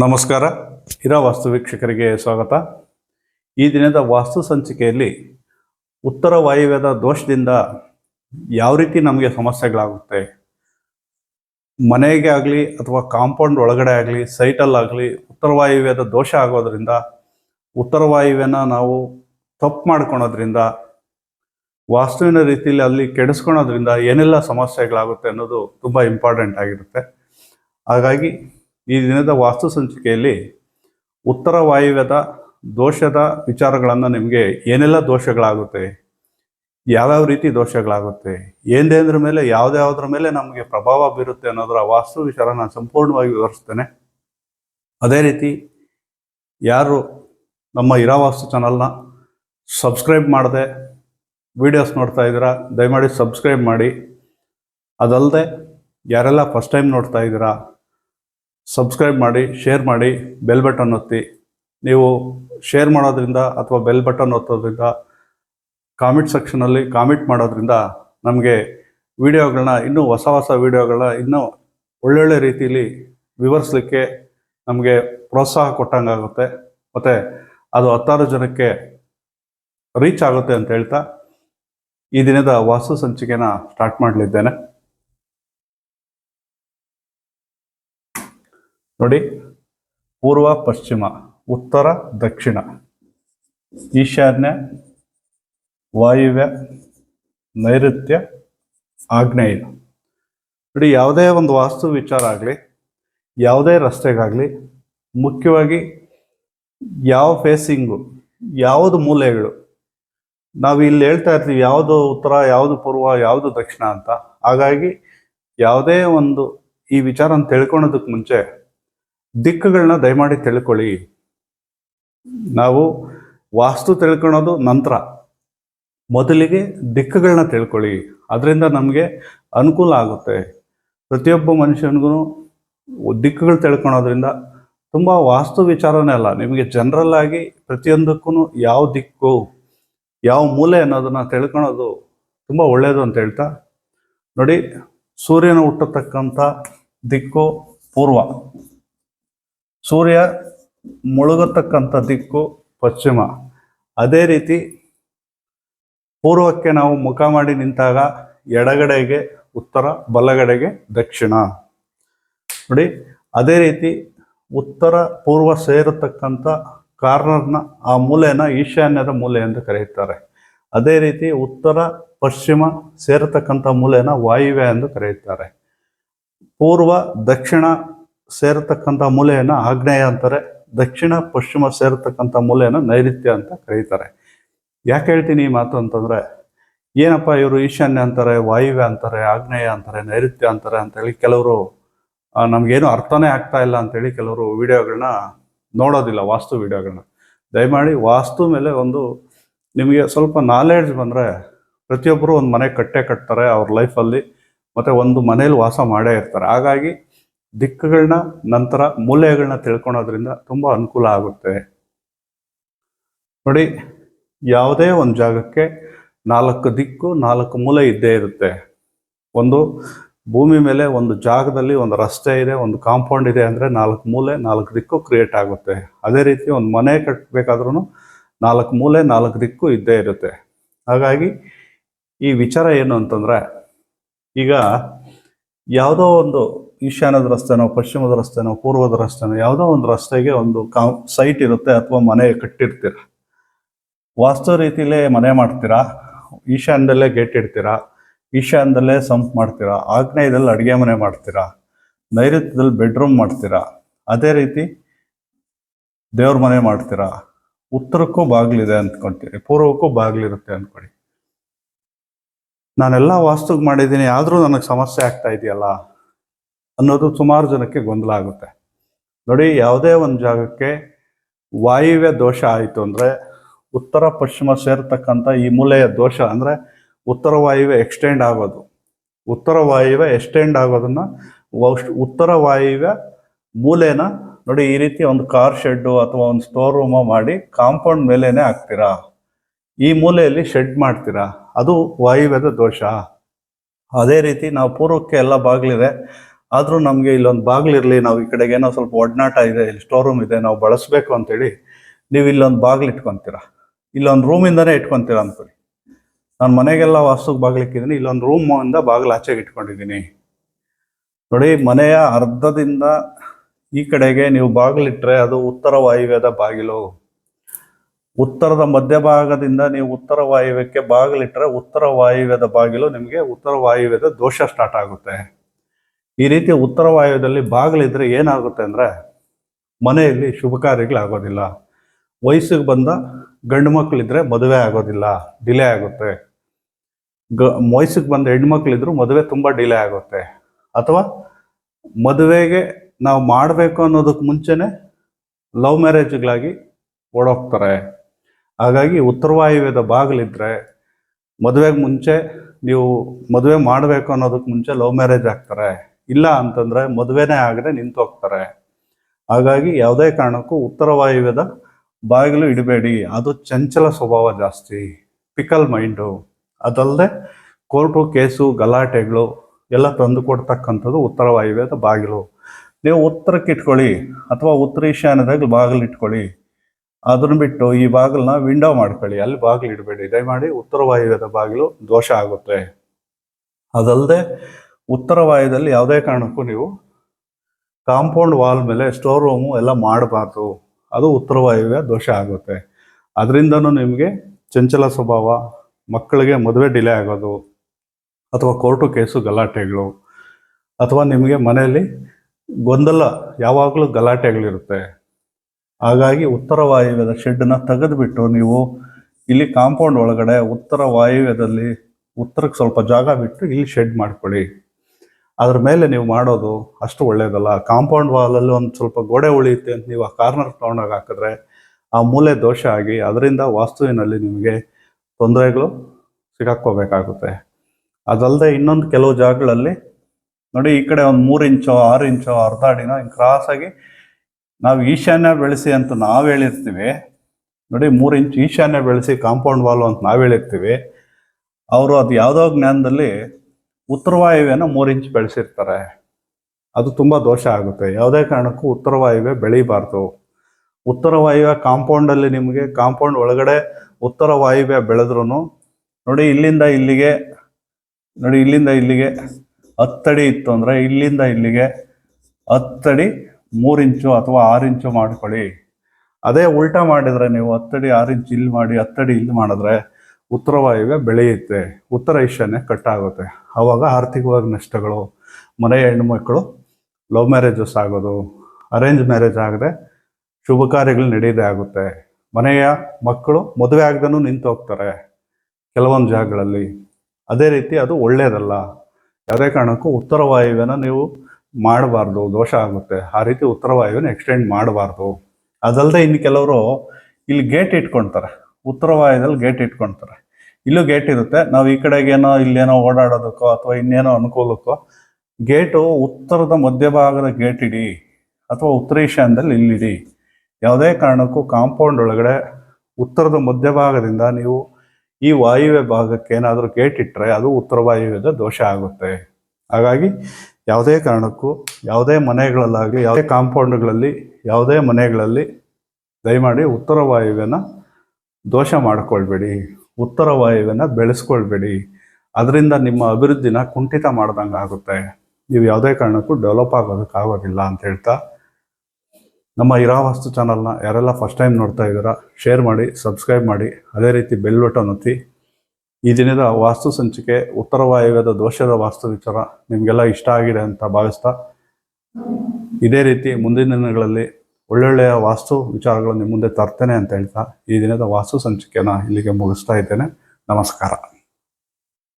ನಮಸ್ಕಾರ. ಹಿರಾ ವಾಸ್ತು ವೀಕ್ಷಕರಿಗೆ ಸ್ವಾಗತ. ಈ ದಿನದ ವಾಸ್ತು ಸಂಚಿಕೆಯಲ್ಲಿ ಉತ್ತರ ವಾಯುವ್ಯದ ದೋಷದಿಂದ ಯಾವ ರೀತಿ ನಮಗೆ ಸಮಸ್ಯೆಗಳಾಗುತ್ತೆ? ಮನೆಗೆ ಆಗಲಿ ಅಥವಾ ಕಾಂಪೌಂಡ್ ಒಳಗಡೆ ಆಗಲಿ ಸೈಟಲ್ಲಾಗಲಿ ಉತ್ತರ ವಾಯುವ್ಯದ ದೋಷ ಆಗೋದ್ರಿಂದ, ಉತ್ತರ ವಾಯುವ್ಯನ ನಾವು ತಪ್ಪು ಮಾಡ್ಕೊಳೋದ್ರಿಂದ, ವಾಸ್ತುವಿನ ರೀತಿಯಲ್ಲಿ ಅಲ್ಲಿ ಕೆಡಿಸ್ಕೊಳೋದ್ರಿಂದ ಏನೆಲ್ಲ ಸಮಸ್ಯೆಗಳಾಗುತ್ತೆ ಅನ್ನೋದು ತುಂಬ ಇಂಪಾರ್ಟೆಂಟ್ ಆಗಿರುತ್ತೆ. ಹಾಗಾಗಿ ಈ ದಿನದ ವಾಸ್ತು ಸಂಚಿಕೆಯಲ್ಲಿ ಉತ್ತರ ವಾಯುವ್ಯದ ದೋಷದ ವಿಚಾರಗಳನ್ನು ನಿಮಗೆ ಏನೆಲ್ಲ ದೋಷಗಳಾಗುತ್ತೆ? ಯಾವ್ಯಾವ ರೀತಿ ದೋಷಗಳಾಗುತ್ತೆ? ಏನೇಂದ್ರ ಮೇಲೆ ಯಾವುದ್ಯಾವುದ್ರ ಮೇಲೆ ನಮಗೆ ಪ್ರಭಾವ ಬೀರುತ್ತೆ ಅನ್ನೋದರ ವಾಸ್ತು ವಿಚಾರ ನಾನು ಸಂಪೂರ್ಣವಾಗಿ ವಿವರಿಸ್ತೇನೆ. ಅದೇ ರೀತಿ ಯಾರು ನಮ್ಮ ಇರಾವಾಸ್ತು ಚಾನಲ್ನ ಸಬ್ಸ್ಕ್ರೈಬ್ ಮಾಡದೆ ವಿಡಿಯೋಸ್ ನೋಡ್ತಾ ಇದ್ದೀರಾ, ದಯಮಾಡಿ ಸಬ್ಸ್ಕ್ರೈಬ್ ಮಾಡಿ. ಅದಲ್ಲದೆ ಯಾರೆಲ್ಲ ಫಸ್ಟ್ ಟೈಮ್ ನೋಡ್ತಾ ಇದ್ದೀರಾ ಸಬ್ಸ್ಕ್ರೈಬ್ ಮಾಡಿ ಶೇರ್ ಮಾಡಿ ಬೆಲ್ ಬಟನ್ ಒತ್ತಿ. ನೀವು ಶೇರ್ ಮಾಡೋದ್ರಿಂದ ಅಥವಾ ಬೆಲ್ ಬಟನ್ ಒತ್ತೋದ್ರಿಂದ ಕಾಮೆಂಟ್ ಸೆಕ್ಷನಲ್ಲಿ ಕಾಮೆಂಟ್ ಮಾಡೋದ್ರಿಂದ ನಮಗೆ ವಿಡಿಯೋಗಳನ್ನ ಇನ್ನೂ ಹೊಸ ಹೊಸ ವಿಡಿಯೋಗಳನ್ನ ಇನ್ನೂ ಒಳ್ಳೊಳ್ಳೆ ರೀತಿಯಲ್ಲಿ ವಿವರಿಸಲಿಕ್ಕೆ ನಮಗೆ ಪ್ರೋತ್ಸಾಹ ಕೊಟ್ಟಂಗಾಗುತ್ತೆ. ಮತ್ತು ಅದು ಹತ್ತಾರು ಜನಕ್ಕೆ ರೀಚ್ ಆಗುತ್ತೆ ಅಂತ ಹೇಳ್ತಾ ಈ ದಿನದ ವಾಸ್ತು ಸಂಚಿಕೆನ ಸ್ಟಾರ್ಟ್ ಮಾಡಲಿದ್ದೇನೆ. ನೋಡಿ. ಪೂರ್ವ, ಪಶ್ಚಿಮ, ಉತ್ತರ, ದಕ್ಷಿಣ. ಈಶಾನ್ಯ, ವಾಯುವ್ಯ, ನೈಋತ್ಯ, ಆಗ್ನೇಯ. ನೋಡಿ, ಯಾವುದೇ ಒಂದು ವಾಸ್ತು ವಿಚಾರ ಆಗಲಿ, ಯಾವುದೇ ರಸ್ತೆಗಾಗಲಿ, ಮುಖ್ಯವಾಗಿ ಯಾವ ಫೇಸಿಂಗು ಯಾವುದು ಮೂಲೆಗಳು, ನಾವು ಇಲ್ಲಿ ಹೇಳ್ತಾ ಇರ್ತೀವಿ, ಯಾವುದು ಉತ್ತರ, ಯಾವುದು ಪೂರ್ವ, ಯಾವುದು ದಕ್ಷಿಣ ಅಂತ. ಹಾಗಾಗಿ ಯಾವುದೇ ಒಂದು ಈ ವಿಚಾರನ ತಿಳ್ಕೊಳೋದಕ್ಕೆ ಮುಂಚೆ ದಿಕ್ಕುಗಳನ್ನ ದಯಮಾಡಿ ತಿಳ್ಕೊಳ್ಳಿ. ನಾವು ವಾಸ್ತು ತಿಳ್ಕೊಳೋದು ನಂತರ ಮೊದಲಿಗೆ ದಿಕ್ಕುಗಳನ್ನ ತಿಳ್ಕೊಳ್ಳಿ. ಅದರಿಂದ ನಮಗೆ ಅನುಕೂಲ ಆಗುತ್ತೆ. ಪ್ರತಿಯೊಬ್ಬ ಮನುಷ್ಯನಿಗೂ ದಿಕ್ಕುಗಳು ತಿಳ್ಕೊಳೋದ್ರಿಂದ ತುಂಬ ವಾಸ್ತು ವಿಚಾರನೇ ಅಲ್ಲ, ನಿಮಗೆ ಜನರಲ್ ಆಗಿ ಪ್ರತಿಯೊಂದಕ್ಕೂ ಯಾವ ದಿಕ್ಕು, ಯಾವ ಮೂಲೆ ಅನ್ನೋದನ್ನು ತಿಳ್ಕೊಳೋದು ತುಂಬ ಒಳ್ಳೆಯದು ಅಂತ ಹೇಳ್ತಾ, ನೋಡಿ ಸೂರ್ಯನ ಹುಟ್ಟತಕ್ಕಂಥ ದಿಕ್ಕು ಪೂರ್ವ. ಸೂರ್ಯ ಮುಳುಗತಕ್ಕಂಥ ದಿಕ್ಕು ಪಶ್ಚಿಮ. ಅದೇ ರೀತಿ ಪೂರ್ವಕ್ಕೆ ನಾವು ಮುಖ ಮಾಡಿ ನಿಂತಾಗ ಎಡಗಡೆಗೆ ಉತ್ತರ, ಬಲಗಡೆಗೆ ದಕ್ಷಿಣ. ನೋಡಿ, ಅದೇ ರೀತಿ ಉತ್ತರ, ಪೂರ್ವ ಸೇರತಕ್ಕಂಥ ಕಾರ್ನರ್ನ ಆ ಮೂಲೆನ ಈಶಾನ್ಯದ ಮೂಲೆ ಎಂದು ಕರೆಯುತ್ತಾರೆ. ಅದೇ ರೀತಿ ಉತ್ತರ, ಪಶ್ಚಿಮ ಸೇರತಕ್ಕಂಥ ಮೂಲೆಯನ್ನು ವಾಯುವ್ಯ ಎಂದು ಕರೆಯುತ್ತಾರೆ. ಪೂರ್ವ, ದಕ್ಷಿಣ ಸೇರತಕ್ಕಂಥ ಮೂಲೆಯನ್ನು ಆಗ್ನೇಯ ಅಂತಾರೆ, ದಕ್ಷಿಣ ಪಶ್ಚಿಮ ಸೇರತಕ್ಕಂಥ ಮೂಲೆಯನ್ನು ನೈಋತ್ಯ ಅಂತ ಕರೀತಾರೆ. ಯಾಕೆ ಹೇಳ್ತೀನಿ ಈ ಮಾತು ಅಂತಂದರೆ, ಏನಪ್ಪ ಇವರು ಈಶಾನ್ಯ ಅಂತಾರೆ, ವಾಯುವ್ಯ ಅಂತಾರೆ, ಆಗ್ನೇಯ ಅಂತಾರೆ, ನೈಋತ್ಯ ಅಂತಾರೆ ಅಂತೇಳಿ ಕೆಲವರು ನಮಗೇನು ಅರ್ಥನೇ ಆಗ್ತಾ ಇಲ್ಲ ಅಂತೇಳಿ ಕೆಲವರು ವಿಡಿಯೋಗಳನ್ನ ನೋಡೋದಿಲ್ಲ, ವಾಸ್ತು ವಿಡಿಯೋಗಳನ್ನ ದಯಮಾಡಿ ವಾಸ್ತು ಮೇಲೆ ಒಂದು ನಿಮಗೆ ಸ್ವಲ್ಪ ನಾಲೆಡ್ಜ್ ಬಂದರೆ ಪ್ರತಿಯೊಬ್ಬರು ಒಂದು ಮನೆ ಕಟ್ಟೆ ಕಟ್ತಾರೆ, ಅವ್ರ ಲೈಫಲ್ಲಿ ಮತ್ತು ಒಂದು ಮನೇಲಿ ವಾಸ ಮಾಡೇ ಇರ್ತಾರೆ. ಹಾಗಾಗಿ ದಿಕ್ಕುಗಳನ್ನ ನಂತರ ಮೂಲೆಗಳನ್ನ ತಿಳ್ಕೊಳೋದ್ರಿಂದ ತುಂಬ ಅನುಕೂಲ ಆಗುತ್ತೆ. ನೋಡಿ, ಯಾವುದೇ ಒಂದು ಜಾಗಕ್ಕೆ ನಾಲ್ಕು ದಿಕ್ಕು, ನಾಲ್ಕು ಮೂಲೆ ಇದ್ದೇ ಇರುತ್ತೆ. ಒಂದು ಭೂಮಿ ಮೇಲೆ ಒಂದು ಜಾಗದಲ್ಲಿ ಒಂದು ರಸ್ತೆ ಇದೆ, ಒಂದು ಕಾಂಪೌಂಡ್ ಇದೆ ಅಂದರೆ ನಾಲ್ಕು ಮೂಲೆ, ನಾಲ್ಕು ದಿಕ್ಕು ಕ್ರಿಯೇಟ್ ಆಗುತ್ತೆ. ಅದೇ ರೀತಿ ಒಂದು ಮನೆ ಕಟ್ಟಬೇಕಾದ್ರೂ ನಾಲ್ಕು ಮೂಲೆ, ನಾಲ್ಕು ದಿಕ್ಕು ಇದ್ದೇ ಇರುತ್ತೆ. ಹಾಗಾಗಿ ಈ ವಿಚಾರ ಏನು ಅಂತಂದರೆ, ಈಗ ಯಾವುದೋ ಒಂದು ಈಶಾನ್ಯದ ರಸ್ತೆನೋ, ಪಶ್ಚಿಮದ ರಸ್ತೆನೋ, ಪೂರ್ವದ ರಸ್ತೆನೋ, ಯಾವುದೋ ಒಂದು ರಸ್ತೆಗೆ ಒಂದು ಕಾ ಸೈಟ್ ಇರುತ್ತೆ ಅಥವಾ ಮನೆ ಕಟ್ಟಿರ್ತೀರ. ವಾಸ್ತು ರೀತಿಲೇ ಮನೆ ಮಾಡ್ತೀರಾ? ಈಶಾನ್ಯದಲ್ಲೇ ಗೇಟ್ ಇಡ್ತೀರಾ? ಈಶಾನ್ಯದಲ್ಲೇ ಸಂಪ್ ಮಾಡ್ತೀರಾ? ಆಗ್ನೇಯದಲ್ಲಿ ಅಡುಗೆ ಮನೆ ಮಾಡ್ತೀರಾ? ನೈಋತ್ಯದಲ್ಲಿ ಬೆಡ್ರೂಮ್ ಮಾಡ್ತೀರಾ? ಅದೇ ರೀತಿ ದೇವ್ರ ಮನೆ ಮಾಡ್ತೀರಾ? ಉತ್ತರಕ್ಕೂ ಬಾಗಿಲಿದೆ ಅಂದ್ಕೊಂತೀರಿ, ಪೂರ್ವಕ್ಕೂ ಬಾಗಿಲಿರುತ್ತೆ ಅಂದ್ಕೊಳ್ಳಿ ನಾನೆಲ್ಲ ವಾಸ್ತುಗೆ ಮಾಡಿದ್ದೀನಿ, ಆದರೂ ನನಗೆ ಸಮಸ್ಯೆ ಆಗ್ತಾ ಇದೆಯಲ್ಲ? ಅನ್ನೋದು ಸುಮಾರು ಜನಕ್ಕೆ ಗೊಂದಲ ಆಗುತ್ತೆ. ನೋಡಿ, ಯಾವುದೇ ಒಂದು ಜಾಗಕ್ಕೆ ವಾಯುವ್ಯ ದೋಷ ಆಯಿತು ಅಂದರೆ ಉತ್ತರ ಪಶ್ಚಿಮ ಸೇರ್ತಕ್ಕಂಥ ಈ ಮೂಲೆಯ ದೋಷ ಅಂದರೆ ಉತ್ತರ ವಾಯುವ್ಯ ಎಕ್ಸ್ಟೆಂಡ್ ಆಗೋದು. ಉತ್ತರ ವಾಯುವ್ಯ ಎಕ್ಸ್ಟೆಂಡ್ ಆಗೋದನ್ನು ಉತ್ತರ ವಾಯುವ್ಯ ಮೂಲೆನ ನೋಡಿ ಈ ರೀತಿ ಒಂದು ಕಾರ್ ಶೆಡ್ಡು ಅಥವಾ ಒಂದು ಸ್ಟೋರ್ ರೂಮ ಮಾಡಿ ಕಾಂಪೌಂಡ್ ಮೇಲೇನೆ ಹಾಕ್ತೀರಾ? ಈ ಮೂಲೆಯಲ್ಲಿ ಶೆಡ್ ಮಾಡ್ತೀರಾ? ಅದು ವಾಯುವ್ಯದ ದೋಷ. ಅದೇ ರೀತಿ ನಾವು ಪೂರ್ವಕ್ಕೆ ಎಲ್ಲ ಬಾಗಿಲಿದೆ. ಆದರೂ ನಮಗೆ ಇಲ್ಲೊಂದು ಬಾಗಿಲಿರಲಿ ನಾವು ಈ ಕಡೆಗೆ ಏನೋ ಸ್ವಲ್ಪ ಒಡನಾಟ ಇದೆ, ಇಲ್ಲಿ ಸ್ಟೋರ್ ರೂಮ್ ಇದೆ, ನಾವು ಬಳಸಬೇಕು ಅಂತೇಳಿ ನೀವು ಇಲ್ಲೊಂದು ಬಾಗಿಲು ಇಟ್ಕೊತೀರ? ಇಲ್ಲೊಂದು ರೂಮಿಂದನೇ ಇಟ್ಕೊತೀರ ಅಂದ್ಕೊಳ್ಳಿ ನಾನು ಮನೆಗೆಲ್ಲ ವಾಸ್ತುಗೆ ಬಾಗಿಲಿಕ್ಕಿದ್ದೀನಿ ಇಲ್ಲೊಂದು ರೂಮಿಂದ ಬಾಗಿಲು ಆಚೆಗೆ ಇಟ್ಕೊಂಡಿದ್ದೀನಿ ನೋಡಿ, ಮನೆಯ ಅರ್ಧದಿಂದ ಈ ಕಡೆಗೆ ನೀವು ಬಾಗಿಲಿಟ್ಟರೆ ಅದು ಉತ್ತರ ವಾಯುವ್ಯದ ಬಾಗಿಲು. ಉತ್ತರದ ಮಧ್ಯಭಾಗದಿಂದ ನೀವು ಉತ್ತರ ವಾಯುವ್ಯಕ್ಕೆ ಬಾಗಿಲಿಟ್ಟರೆ ಉತ್ತರ ವಾಯುವ್ಯದ ಬಾಗಿಲು, ನಿಮಗೆ ಉತ್ತರ ವಾಯುವ್ಯದ ದೋಷ ಸ್ಟಾರ್ಟ್ ಆಗುತ್ತೆ. ಈ ರೀತಿ ಉತ್ತರ ವಾಯುವ್ಯದಲ್ಲಿ ಬಾಗಿಲಿದ್ರೆ ಏನಾಗುತ್ತೆ ಅಂದರೆ ಮನೆಯಲ್ಲಿ ಶುಭ ಕಾರ್ಯಗಳಾಗೋದಿಲ್ಲ. ವಯಸ್ಸಿಗೆ ಬಂದ ಗಂಡು ಮಕ್ಕಳಿದ್ರೆ ಮದುವೆ ಆಗೋದಿಲ್ಲ, ಡಿಲೇ ಆಗುತ್ತೆ. ಗ, ವಯಸ್ಸಿಗೆ ಬಂದ ಹೆಣ್ಮಕ್ಳಿದ್ರು ಮದುವೆ ತುಂಬ ಡಿಲೇ ಆಗುತ್ತೆ. ಅಥವಾ ಮದುವೆಗೆ ನಾವು ಮಾಡಬೇಕು ಅನ್ನೋದಕ್ಕೆ ಮುಂಚೆನೆ ಲವ್ ಮ್ಯಾರೇಜ್ಗಳಾಗಿ ಓಡೋಗ್ತಾರೆ. ಹಾಗಾಗಿ ಉತ್ತರ ವಾಯುವ್ಯದ ಬಾಗಿಲಿದ್ರೆ ಮದುವೆಗೆ ಮುಂಚೆ ನೀವು ಮದುವೆ ಮಾಡಬೇಕು ಅನ್ನೋದಕ್ಕೆ ಮುಂಚೆ ಲವ್ ಮ್ಯಾರೇಜ್ ಆಗ್ತಾರೆ. ಇಲ್ಲ ಅಂತಂದ್ರೆ ಮದುವೆನೇ ಆಗದೆ ನಿಂತು ಹೋಗ್ತಾರೆ. ಹಾಗಾಗಿ ಯಾವುದೇ ಕಾರಣಕ್ಕೂ ಉತ್ತರ ವಾಯುವ್ಯದ ಬಾಗಿಲು ಇಡಬೇಡಿ. ಅದು ಚಂಚಲ ಸ್ವಭಾವ ಜಾಸ್ತಿ. ಪಿಕಲ್ ಮೈಂಡು ಅದಲ್ಲದೆ ಕೋರ್ಟು ಕೇಸು, ಗಲಾಟೆಗಳು ಎಲ್ಲ ತಂದು ಕೊಡ್ತಕ್ಕಂಥದ್ದು ಉತ್ತರ ವಾಯುವ್ಯದ ಬಾಗಿಲು. ನೀವು ಉತ್ತರಕ್ಕೆ ಇಟ್ಕೊಳ್ಳಿ ಅಥವಾ ಉತ್ತರ ಈಶಾನ್ಯದಾಗ ಬಾಗಿಲು ಇಟ್ಕೊಳ್ಳಿ. ಅದನ್ನು ಬಿಟ್ಟು ಈ ಬಾಗಿಲನ್ನ ವಿಂಡೋ ಮಾಡ್ಕೊಳ್ಳಿ. ಅಲ್ಲಿ ಬಾಗಿಲು ಇಡಬೇಡಿ. ದಯಮಾಡಿ ಉತ್ತರ ವಾಯುವ್ಯದ ಬಾಗಿಲು ದೋಷ ಆಗುತ್ತೆ. ಅದಲ್ಲದೆ ಉತ್ತರ ವಾಯುದಲ್ಲಿ ಯಾವುದೇ ಕಾರಣಕ್ಕೂ ನೀವು ಕಾಂಪೌಂಡ್ ವಾಲ್ ಮೇಲೆ ಸ್ಟೋರ್ ರೂಮು ಎಲ್ಲ ಮಾಡಬಾರ್ದು. ಅದು ಉತ್ತರ ವಾಯುವ್ಯ ದೋಷ ಆಗುತ್ತೆ. ಅದರಿಂದನೂ ನಿಮಗೆ ಚಂಚಲ ಸ್ವಭಾವ, ಮಕ್ಕಳಿಗೆ ಮದುವೆ ಡಿಲೇ ಆಗೋದು, ಅಥವಾ ಕೋರ್ಟು ಕೇಸು ಗಲಾಟೆಗಳು, ಅಥವಾ ನಿಮಗೆ ಮನೆಯಲ್ಲಿ ಗೊಂದಲ ಯಾವಾಗಲೂ ಗಲಾಟೆಗಳಿರುತ್ತೆ. ಹಾಗಾಗಿ ಉತ್ತರ ವಾಯುವ್ಯದ ಶೆಡ್ಡನ್ನು ತೆಗೆದುಬಿಟ್ಟು ನೀವು ಇಲ್ಲಿ ಕಾಂಪೌಂಡ್ ಒಳಗಡೆ ಉತ್ತರ ವಾಯುವ್ಯದಲ್ಲಿ ಉತ್ತರಕ್ಕೆ ಸ್ವಲ್ಪ ಜಾಗ ಬಿಟ್ಟು ಇಲ್ಲಿ ಶೆಡ್ ಮಾಡ್ಕೊಳ್ಳಿ. ಅದ್ರ ಮೇಲೆ ನೀವು ಮಾಡೋದು ಅಷ್ಟು ಒಳ್ಳೆಯದಲ್ಲ ಕಾಂಪೌಂಡ್ ವಾಲಲ್ಲಿ ಒಂದು ಸ್ವಲ್ಪ ಗೋಡೆ ಉಳಿಯುತ್ತೆ ಅಂತ ನೀವು ಆ ಕಾರ್ನರ್ ತಗೊಂಡಾಗ ಹಾಕಿದ್ರೆ ಆ ಮೂಲೆ ದೋಷ ಆಗಿ ಅದರಿಂದ ವಾಸ್ತುವಿನಲ್ಲಿ ನಿಮಗೆ ತೊಂದರೆಗಳು ಸಿಗಾಕೋಬೇಕಾಗುತ್ತೆ ಅದಲ್ಲದೆ ಇನ್ನೊಂದು ಕೆಲವು ಜಾಗಗಳಲ್ಲಿ ನೋಡಿ ಈ ಕಡೆ ಒಂದು ಮೂರು ಇಂಚೋ, ಆರು ಇಂಚೋ, ಅರ್ಧ ಅಡಿನ ಹಿಂಗೆ ಕ್ರಾಸಾಗಿ ನಾವು ಈಶಾನ್ಯ ಬೆಳೆಸಿ ಅಂತ ನಾವು ಹೇಳಿರ್ತೀವಿ. ನೋಡಿ ಮೂರು ಇಂಚು ಈಶಾನ್ಯ ಬೆಳೆಸಿ ಕಾಂಪೌಂಡ್ ವಾಲು ಅಂತ ನಾವು ಹೇಳಿರ್ತೀವಿ. ಅವರು ಅದು ಯಾವುದೋ ಜ್ಞಾನದಲ್ಲಿ ಉತ್ತರ ವಾಯುವ್ಯನ ಮೂರು ಇಂಚ್ ಬೆಳೆಸಿರ್ತಾರೆ. ಅದು ತುಂಬ ದೋಷ ಆಗುತ್ತೆ. ಯಾವುದೇ ಕಾರಣಕ್ಕೂ ಉತ್ತರವಾಯುವೆ ಬೆಳೀಬಾರ್ದು. ಉತ್ತರವಾಯುವೆ ಕಾಂಪೌಂಡಲ್ಲಿ ನಿಮಗೆ ಕಾಂಪೌಂಡ್ ಒಳಗಡೆ ಉತ್ತರ ವಾಯುವ್ಯ ಬೆಳೆದ್ರೂ ನೋಡಿ ಇಲ್ಲಿಂದ ಇಲ್ಲಿಗೆ, ನೋಡಿ ಇಲ್ಲಿಂದ ಇಲ್ಲಿಗೆ ಹತ್ತಡಿ ಇತ್ತು ಅಂದರೆ ಇಲ್ಲಿಂದ ಇಲ್ಲಿಗೆ ಹತ್ತಡಿ ಮೂರು ಇಂಚು ಅಥವಾ ಆರು ಇಂಚು ಮಾಡ್ಕೊಳ್ಳಿ. ಅದೇ ಉಲ್ಟಾ ಮಾಡಿದರೆ ನೀವು ಹತ್ತಡಿ ಆರು ಇಂಚು ಇಲ್ಲಿ ಮಾಡಿ, ಹತ್ತಡಿ ಇಲ್ಲಿ ಮಾಡಿದ್ರೆ ಉತ್ತರ ವಾಯುವ್ಯ ಬೆಳೆಯುತ್ತೆ. ಉತ್ತರ ಈಶಾನ್ಯ ಕಟ್ಟಾಗುತ್ತೆ. ಆವಾಗ ಆರ್ಥಿಕವಾಗಿ ನಷ್ಟಗಳು ಮನೆಯ ಹೆಣ್ಣುಮಕ್ಕಳು ಲವ್ ಮ್ಯಾರೇಜಸ್ ಆಗೋದು ಅರೇಂಜ್ ಮ್ಯಾರೇಜ್ ಆಗದೆ ಶುಭ ಕಾರ್ಯಗಳು ನಡೆಯದೇ ಆಗುತ್ತೆ. ಮನೆಯ ಮಕ್ಕಳು ಮದುವೆ ಆಗದೂ ನಿಂತು ಹೋಗ್ತಾರೆ ಕೆಲವೊಂದು ಜಾಗಗಳಲ್ಲಿ. ಅದೇ ರೀತಿ ಅದು ಒಳ್ಳೆಯದಲ್ಲ ಯಾವುದೇ ಕಾರಣಕ್ಕೂ ಉತ್ತರ ವಾಯುವ್ಯನ ನೀವು ಮಾಡಬಾರ್ದು, ದೋಷ ಆಗುತ್ತೆ. ಆ ರೀತಿ ಉತ್ತರ ಎಕ್ಸ್ಟೆಂಡ್ ಮಾಡಬಾರ್ದು. ಅದಲ್ಲದೆ ಇನ್ನು ಕೆಲವರು ಇಲ್ಲಿ ಗೇಟ್ ಇಟ್ಕೊಳ್ತಾರೆ. ಉತ್ತರ ವಾಯುದಲ್ಲಿ ಗೇಟ್ ಇಟ್ಕೊಳ್ತಾರೆ ಇಲ್ಲೂ ಗೇಟ್ ಇರುತ್ತೆ. ನಾವು ಈ ಕಡೆಗೇನೋ, ಇಲ್ಲೇನೋ ಓಡಾಡೋದಕ್ಕೋ ಅಥವಾ ಇನ್ನೇನೋ ಅನುಕೂಲಕ್ಕೋ ಗೇಟು ಉತ್ತರದ ಮಧ್ಯಭಾಗದ ಗೇಟ್ ಇಡಿ ಅಥವಾ ಉತ್ತರ ಈಶಾನ್ಯದಲ್ಲಿ ಇಲ್ಲಿಡಿ. ಯಾವುದೇ ಕಾರಣಕ್ಕೂ ಕಾಂಪೌಂಡ್ ಒಳಗಡೆ ಉತ್ತರದ ಮಧ್ಯಭಾಗದಿಂದ ನೀವು ಈ ವಾಯುವ್ಯ ಭಾಗಕ್ಕೆ ಏನಾದರೂ ಗೇಟ್ ಇಟ್ಟರೆ ಅದು ಉತ್ತರ ವಾಯುವ್ಯದ ದೋಷ ಆಗುತ್ತೆ. ಹಾಗಾಗಿ ಯಾವುದೇ ಕಾರಣಕ್ಕೂ ಯಾವುದೇ ಮನೆಗಳಲ್ಲಾಗಲಿ, ಯಾವುದೇ ಕಾಂಪೌಂಡ್ಗಳಲ್ಲಿ ಯಾವುದೇ ಮನೆಗಳಲ್ಲಿ ದಯಮಾಡಿ ಉತ್ತರ ವಾಯುವ್ಯನ ದೋಷ ಮಾಡಿಕೊಳ್ಬೇಡಿ ಉತ್ತರ ವಾಯುವನ್ನು ಬೆಳೆಸ್ಕೊಳ್ಬೇಡಿ. ಅದರಿಂದ ನಿಮ್ಮ ಅಭಿವೃದ್ಧಿನ ಕುಂಠಿತ ಮಾಡ್ದಂಗೆ ಆಗುತ್ತೆ. ನೀವು ಯಾವುದೇ ಕಾರಣಕ್ಕೂ ಡೆವಲಪ್ ಆಗೋದಕ್ಕಾಗೋದಿಲ್ಲ ಅಂತ ಹೇಳ್ತಾ, ನಮ್ಮ ಇರಾವಾಸ್ತು ಚಾನಲ್ನ ಯಾರೆಲ್ಲ ಫಸ್ಟ್ ಟೈಮ್ ನೋಡ್ತಾ ಇದ್ದೀರಾ, ಶೇರ್ ಮಾಡಿ, ಸಬ್ಸ್ಕ್ರೈಬ್ ಮಾಡಿ, ಅದೇ ರೀತಿ ಬೆಲ್ ಬಟನ್ ಒತ್ತಿ. ಈ ದಿನದ ವಾಸ್ತು ಸಂಚಿಕೆ ಉತ್ತರ ವಾಯುವ್ಯದ ದೋಷದ ವಾಸ್ತು ವಿಚಾರ ನಿಮಗೆಲ್ಲ ಇಷ್ಟ ಆಗಿದೆ ಅಂತ ಭಾವಿಸ್ತಾ, ಇದೇ ರೀತಿ ಮುಂದಿನ ದಿನಗಳಲ್ಲಿ ಒಳ್ಳೊಳ್ಳೆಯ ವಾಸ್ತು ವಿಚಾರಗಳನ್ನು ಮುಂದೆ ತರ್ತೇನೆ ಅಂತ ಹೇಳ್ತಾ ಈ ದಿನದ ವಾಸ್ತು ಸಂಚಿಕೆಯನ್ನು ಇಲ್ಲಿಗೆ ಮುಗಿಸ್ತಾ ಇದ್ದೇನೆ. ನಮಸ್ಕಾರ.